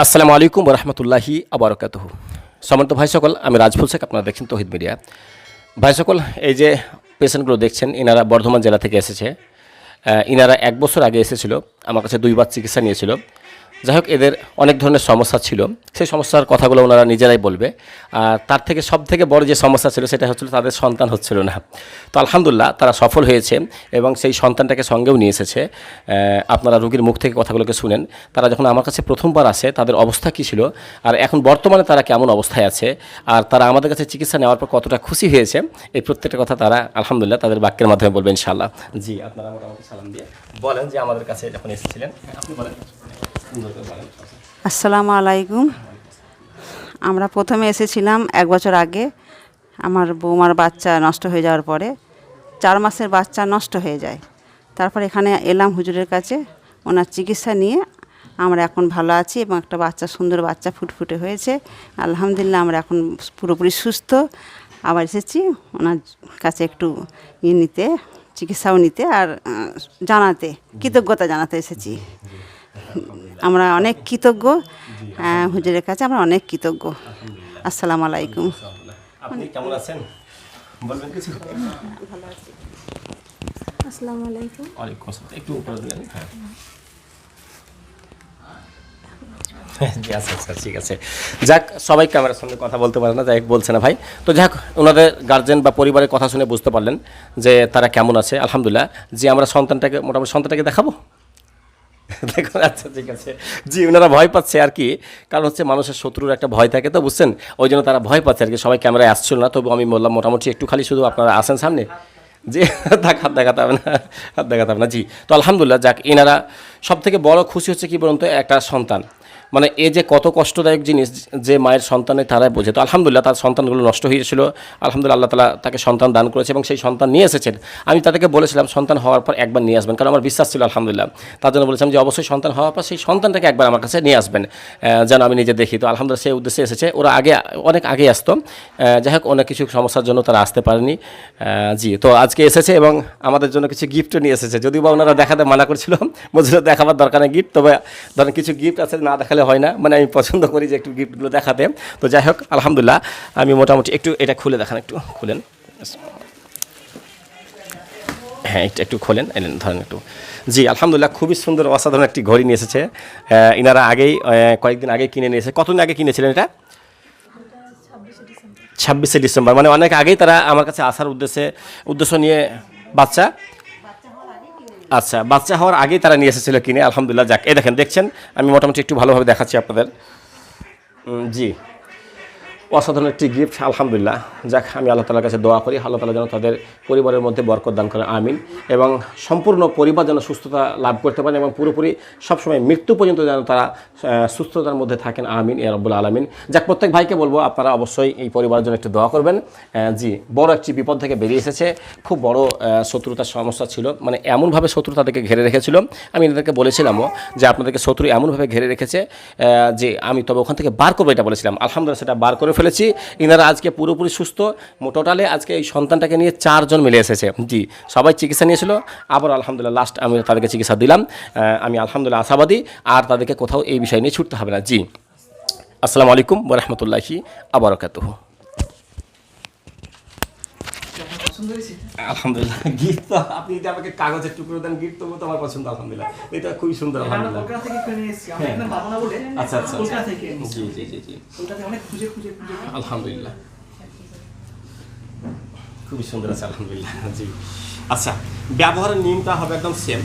আসসালামু আলাইকুম রহমতুল্লাহি আবরকাত সমন্ত ভাই সকল আমি রাজফুল শেখ, আপনারা দেখছেন তহিদ মিডিয়া। ভাই সকল এই যে পেশেন্টগুলো দেখছেন, ইনারা বর্ধমান জেলা থেকে এসেছে। ইনারা এক বছর আগে এসেছিল, আমার কাছে দুইবার চিকিৎসা নিয়েছিল। যাই হোক এদের অনেক ধরনের সমস্যা ছিল। সেই সমস্যার কথাগুলো ওনারা নিজেরাই বলবে। আর তার থেকে সব থেকে বড় যে সমস্যা ছিল সেটা হচ্ছিল তাদের সন্তান হচ্ছিল না। তো আলহামদুলিল্লাহ তারা সফল হয়েছে এবং সেই সন্তানটাকে সঙ্গেও নিয়ে এসেছে। আপনারা রুগীর মুখ থেকে কথাগুলোকে শুনেন। তারা যখন আমার কাছে প্রথমবার আসে তাদের অবস্থা কী ছিল? আর এখন বর্তমানে তারা কেমন অবস্থায় আছে? আর তারা আমাদের কাছে চিকিৎসা নেওয়ার পর কতটা খুশি হয়েছে? এই প্রত্যেকটা কথা তারা আলহামদুলিল্লাহ তাদের বাক্যের মাধ্যমে বলবেন ইনশাল্লাহ জি আপনারা মোটামুটি সালাম দিয়ে বলেন যে আমাদের কাছে যখন এসেছিলেন। হ্যাঁ, আপনি বলেন। আসসালামু আলাইকুম। আমরা প্রথমে এসেছিলাম এক বছর আগে। আমার বৌমার বাচ্চা নষ্ট হয়ে যাওয়ার পরে। চার মাসের বাচ্চা নষ্ট হয়ে যায়। তারপর এখানে এলাম হুজুরের কাছে। ওনার চিকিৎসা নিয়ে আমরা এখন ভালো আছি এবং একটা বাচ্চা, সুন্দর বাচ্চা ফুটফুটে হয়েছে। আলহামদুলিল্লাহ আমরা এখন পুরোপুরি সুস্থ। আবার এসেছি ওনার কাছে একটু ইয়ে নিতে, চিকিৎসাও নিতে আর জানাতে, কৃতজ্ঞতা জানাতে এসেছি। আমরা অনেক কৃতজ্ঞ। আহ, হুজুরের কাছে আমরা অনেক কৃতজ্ঞ। আসসালামু আলাইকুম। আপনি কেমন আছেন? বলবেন কিছু? আসসালামু আলাইকুম। ওয়ালাইকুম আসসালাম। একটু উপরে দিলেন? হ্যাঁ। জি আচ্ছা আচ্ছা ঠিক আছে। যাক সবাই ক্যামেরার সঙ্গে কথা বলতে পারে না যাই হোক বলছে না ভাই। তো যাক ওনাদের গার্জেন বা পরিবারের কথা শুনে বুঝতে পারলেন যে তারা কেমন আছে। আলহামদুলিল্লাহ। যে আমরা সন্তানটাকে মোটামুটি সন্তানটাকে দেখাবো? দেখুন আচ্ছা ঠিক আছে। জি ওনারা ভয় পাচ্ছে আর কি। কারণ হচ্ছে মানুষের শত্রুর একটা ভয় থাকে তো, বুঝছেন? ওই জন্য তারা ভয় পাচ্ছে আর কি, সবাই ক্যামেরায় আসছিল না। তবু আমি বললাম, মোটামুটি একটু খালি শুধু আপনারা আসেন সামনে। যে দেখ হাত দেখাতে হবে না, হাত দেখাতে হবে না। জি, তো আলহামদুলিল্লাহ, যাক এনারা সব থেকে বড় খুশি হচ্ছে কি বলুন তো, একটা সন্তান। মানে এ যে কত কষ্টদায়ক জিনিস যে মায়ের সন্তানে তারাই বোঝে। তো আলহামদুলিল্লাহ তার সন্তানগুলো নষ্ট হয়েছিল আলহামদুলিল্লাহ আল্লাহ তালা তাকে সন্তান দান করেছে এবং সেই সন্তান নিয়ে এসেছেন। আমি তাদেরকে বলেছিলাম, সন্তান হওয়ার পর একবার নিয়ে আসবেন। কারণ আমার বিশ্বাস ছিল আলহামদুলিল্লাহ। তার জন্য বলেছিলাম যে অবশ্যই সন্তান হওয়ার পর সেই সন্তানটাকে একবার আমার কাছে নিয়ে আসবেন। যেন আমি নিজে দেখি। তো আলহামদুলিল্লাহ সেই উদ্দেশ্যে এসেছে। ওরা আগে, অনেক আগে আসতো। যাই হোক, অনেক কিছু সমস্যার জন্য তারা আসতে পারেনি। জি, তো আজকে এসেছে এবং আমাদের জন্য কিছু গিফটও নিয়ে এসেছে। যদিও বা ওনারা দেখাতে মানা করছিল বলছিল দেখাবার দরকার নেই গিফট তবে ধরেন কিছু গিফট আছে না দেখালে হয় না। মানে আমি পছন্দ করি যে একটু গিফটগুলো দেখাতে। তো যাই হোক, আলহামদুলিল্লাহ, আমি মোটামুটি একটু এটা খুলে দেখান, একটু খুলেন। হ্যাঁ একটু একটু খোলেন এলেন ধরেন একটু। জি, আলহামদুলিল্লাহ, খুবই সুন্দর, অসাধারণ একটি ঘড়ি নিয়ে এসেছে। ইনারা আগেই কয়েকদিন আগে কিনে নিয়েছে কতদিন আগে কিনেছিলেন এটা? ছাব্বিশে ডিসেম্বর। মানে অনেক আগেই তারা আমার কাছে আসার উদ্দেশ্যে উদ্দেশ্য নিয়ে বাচ্চা? আচ্ছা বাচ্চা হওয়ার আগেই তারা নিয়ে এসেছিল কিনে, আলহামদুলিল্লাহ, যাক, এই দেখেন, দেখছেন? আমি মোটামুটি একটু ভালোভাবে দেখাচ্ছি আপনাদের। জি। অসাধারণ একটি গিফট আলহামদুলিল্লাহ। যাক, আমি আল্লাহ তালার কাছে দোয়া করি, আল্লাহ তালা যেন তাদের পরিবারের মধ্যে বরকত দান করেন, আমিন। এবং সম্পূর্ণ পরিবার যেন সুস্থতা লাভ করতে পারেন এবং পুরোপুরি সবসময় মৃত্যু পর্যন্ত যেন তারা সুস্থতার মধ্যে থাকেন, আমিন এ রব্বুল আলমিন। যাক, প্রত্যেক ভাইকে বলব, আপনারা অবশ্যই এই পরিবারের জন্য একটু দোয়া করবেন। জি, বড় একটি বিপদ থেকে বেরিয়ে এসেছে। খুব বড় শত্রুতার সমস্যা ছিল মানে এমনভাবে শত্রু তাদেরকে ঘিরে রেখেছিল। আমি এদেরকে বলেছিলামও যে আপনাদেরকে শত্রু এমনভাবে ঘিরে রেখেছে যে আমি তবে ওখান থেকে বার করব, এটা বলেছিলাম। আলহামদুলিল্লাহ সেটা বার করে ফেলেছি। ইনারা আজকে পুরোপুরি সুস্থ। টোটালে আজকে এই সন্তানটাকে নিয়ে চারজন মিলে এসেছে। জি, সবাই চিকিৎসা নিয়েছিল। আবার আলহামদুলিল্লাহ লাস্ট আমি তাদেরকে চিকিৎসা দিলাম। আমি আলহামদুলিল্লাহ আশাবাদী। আর তাদেরকে কোথাও এই বিষয় নিয়ে ছুটতে হবে না। জি, আসসালামু আলাইকুম বরহমতুল্লাহি আবরকাতুহ আলহামদুলিল্লাহ গিফট তো আপনি এটা আমাকে কাগজের টুকরো দেন গিফট তবু তো আমার পছন্দ আলহামদুলিল্লাহ। এটা খুবই সুন্দর আলহামদুলিল্লাহ। কলকাতা থেকে কিনে এসেছি। একদম না বলে আচ্ছা আচ্ছা কলকাতা থেকে জি জি জি জি। কলকাতা অনেক খুঁজে খুঁজে খুঁজে আলহামদুলিল্লাহ। খুবই সুন্দর আছে আলহামদুলিল্লাহ জি। আচ্ছা ব্যবহারের নিয়মটা হবে একদম সেম